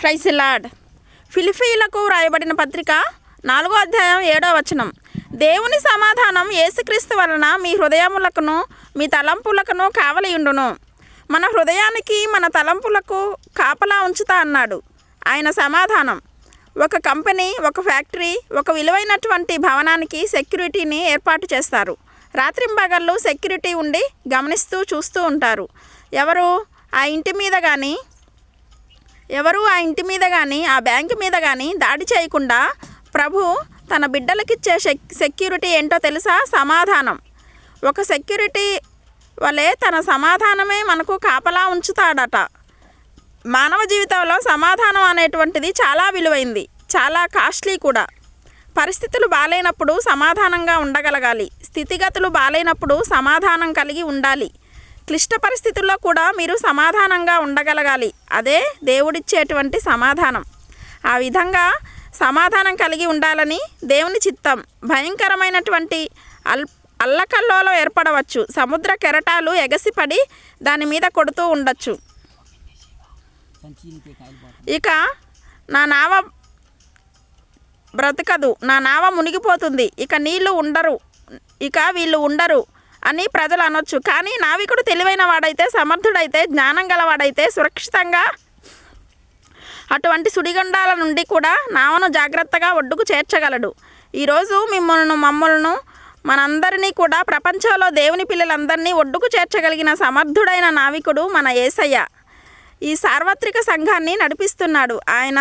ఫ్రైసిలాడ్ ఫిలిఫీలకు వ్రాయబడిన పత్రిక నాలుగో అధ్యాయం ఏడో వచనం. దేవుని సమాధానం యేసుక్రీస్తు వలన మీ హృదయములకును మీ తలంపులకును కావలియుండును. మన హృదయానికి మన తలంపులకు కాపలా ఉంచుతా అన్నాడు. ఆయన సమాధానం. ఒక కంపెనీ ఒక ఫ్యాక్టరీ ఒక విలువైనటువంటి భవనానికి సెక్యూరిటీని ఏర్పాటు చేస్తారు. రాత్రింబగళ్ళు సెక్యూరిటీ ఉండి గమనిస్తూ చూస్తూ ఉంటారు. ఎవరు? ఆ ఇంటి మీద కానీ ఎవరు ఆ ఇంటి మీద కానీ ఆ బ్యాంకు మీద కానీ దాడి చేయకుండా ప్రభు తన బిడ్డలకిచ్చే సెక్ సెక్యూరిటీ ఏంటో తెలుసా? సమాధానం. ఒక సెక్యూరిటీ వలె తన సమాధానమే మనకు కాపలా ఉంచుతాడట. మానవ జీవితంలో సమాధానం అనేటువంటిది చాలా విలువైంది చాలా కాస్ట్లీ కూడా. పరిస్థితులు బాగాలేనప్పుడు సమాధానంగా ఉండగలగాలి స్థితిగతులు బాగాలేనప్పుడు సమాధానం కలిగి ఉండాలి. క్లిష్ట పరిస్థితుల్లో కూడా మీరు సమాధానంగా ఉండగలగాలి. అదే దేవుడిచ్చేటువంటి సమాధానం. ఆ విధంగా సమాధానం కలిగి ఉండాలని దేవుని చిత్తం. భయంకరమైనటువంటి అల్ అల్లకల్లోలం ఏర్పడవచ్చు. సముద్ర కెరటాలు ఎగసిపడి దాని మీద కొడుతూ ఉండొచ్చు. ఇక నా నావ బ్రతకదు. నా నావ మునిగిపోతుంది. ఇక నీళ్ళు ఉండరు. ఇక వీళ్ళు ఉండరు. అని ప్రజలు అనొచ్చు. కానీ నావికుడు తెలివైన వాడైతే సమర్థుడైతే జ్ఞానం గలవాడైతే సురక్షితంగా అటువంటి సుడిగుండాల నుండి కూడా నావను జాగ్రత్తగా ఒడ్డుకు చేర్చగలడు. ఈరోజు మిమ్మల్ని మమ్మల్ని మనందరినీ కూడా ప్రపంచంలో దేవుని పిల్లలందరినీ ఒడ్డుకు చేర్చగలిగిన సమర్థుడైన నావికుడు మన యేసయ్య ఈ సార్వత్రిక సంఘాన్ని నడిపిస్తున్నాడు. ఆయన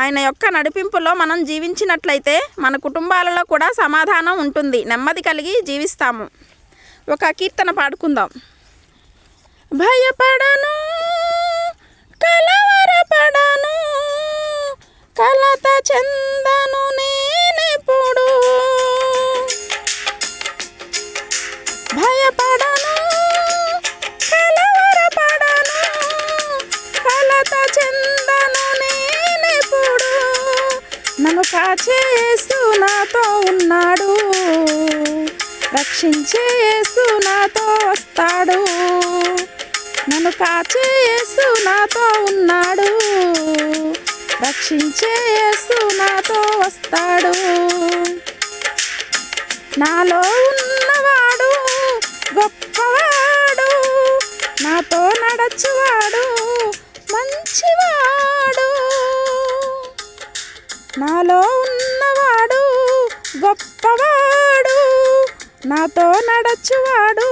ఆయన యొక్క నడిపింపులో మనం జీవించినట్లయితే మన కుటుంబాలలో కూడా సమాధానం ఉంటుంది. నెమ్మది కలిగి జీవిస్తాము. ఒక కీర్తన పాడుకుందాం. భయపడను కలవరపడను కలత చెందను నేనెప్పుడు భయపడను కలవరపడను కలత చెందను నేనెప్పుడు నన్ను కాచేస్తూ నాతో ఉన్న రక్షించే యేసు నాతో వస్తాడు. నన్ను కాచే యేసు నాతో ఉన్నాడు. రక్షించే యేసు నాతో వస్తాడు. నాలో ఉన్నవాడు గొప్పవాడు. నాతో నడచువాడు మంచివాడు. నాలో ఉన్నవాడు గొప్పవాడు. నాతో నడచువాడు.